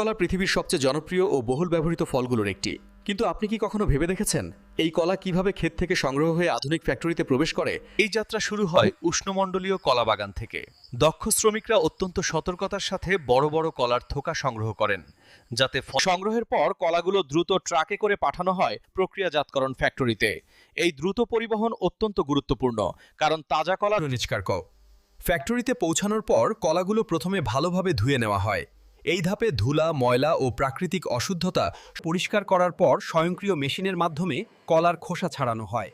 কলা পৃথিবীর সবচেয়ে জনপ্রিয় ও বহুল ব্যবহৃত ফলগুলোর একটি। কিন্তু আপনি কি কখনো ভেবে দেখেছেন, এই কলা কীভাবে ক্ষেত থেকে সংগ্রহ হয়ে আধুনিক ফ্যাক্টরিতে প্রবেশ করে? এই যাত্রা শুরু হয় উষ্ণমণ্ডলীয় কলা বাগান থেকে। দক্ষ শ্রমিকরা অত্যন্ত সতর্কতার সাথে বড় বড় কলার থোকা সংগ্রহ করেন, যাতে সংগ্রহের পর কলাগুলো দ্রুত ট্রাকে করে পাঠানো হয় প্রক্রিয়াজাতকরণ ফ্যাক্টরিতে। এই দ্রুত পরিবহন অত্যন্ত গুরুত্বপূর্ণ, কারণ তাজা কলা নিষ্কারক ফ্যাক্টরিতে পৌঁছানোর পর কলাগুলো প্রথমে ভালোভাবে ধুয়ে নেওয়া হয়। এই ধাপে ধুলা, ময়লা ও প্রাকৃতিক অশুদ্ধতা পরিষ্কার করার পর স্বয়ংক্রিয় মেশিনের মাধ্যমে কলার খোসা ছাড়ানো হয়।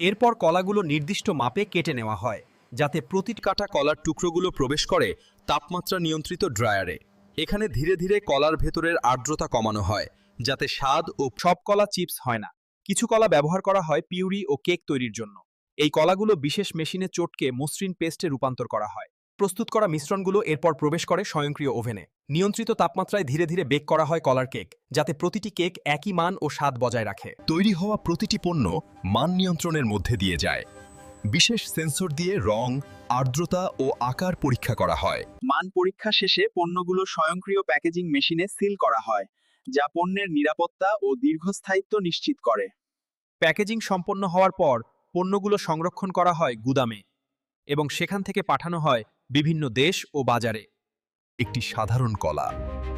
এরপর কলাগুলো নির্দিষ্ট মাপে কেটে নেওয়া হয়, যাতে প্রতিটি কাটা কলার টুকরোগুলো প্রবেশ করে তাপমাত্রা নিয়ন্ত্রিত ড্রায়ারে। এখানে ধীরে ধীরে কলার ভেতরের আর্দ্রতা কমানো হয়, যাতে স্বাদ ও সব কলা চিপস হয় না। কিছু কলা ব্যবহার করা হয় পিউরি ও কেক তৈরির জন্য। এই কলাগুলো বিশেষ মেশিনে চটকে মসৃণ পেস্টে রূপান্তর করা হয়। প্রস্তুত করা মিশ্রণগুলো এরপর প্রবেশ করে স্বয়ংক্রিয় ওভেনে। নিয়ন্ত্রিত তাপমাত্রায় ধীরে ধীরে বেক করা হয় কলার কেক যাতে প্রতিটি কেক একই মান ও স্বাদ বজায় রাখে। তৈরি হওয়া প্রতিটি পণ্য মান নিয়ন্ত্রণের মধ্যে দিয়ে যায়। বিশেষ সেন্সর দিয়ে রং আর্দ্রতা ও আকার পরীক্ষা করা হয়। মান পরীক্ষা শেষে পণ্যগুলো স্বয়ংক্রিয় প্যাকেজিং মেশিনে সিল করা হয় যা পণ্যের নিরাপত্তা ও দীর্ঘস্থায়িত্ব নিশ্চিত করে। প্যাকেজিং সম্পন্ন হওয়ার পর পণ্যগুলো সংরক্ষণ করা হয় গুদামে এবং সেখান থেকে পাঠানো হয় বিভিন্ন দেশ ও বাজারে। একটি সাধারণ কলা।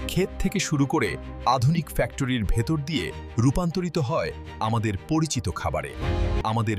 ক্ষেত থেকে শুরু করে আধুনিক ফ্যাক্টরির ভেতর দিয়ে রূপান্তরিত হয় আমাদের পরিচিত খাবারে। আমাদের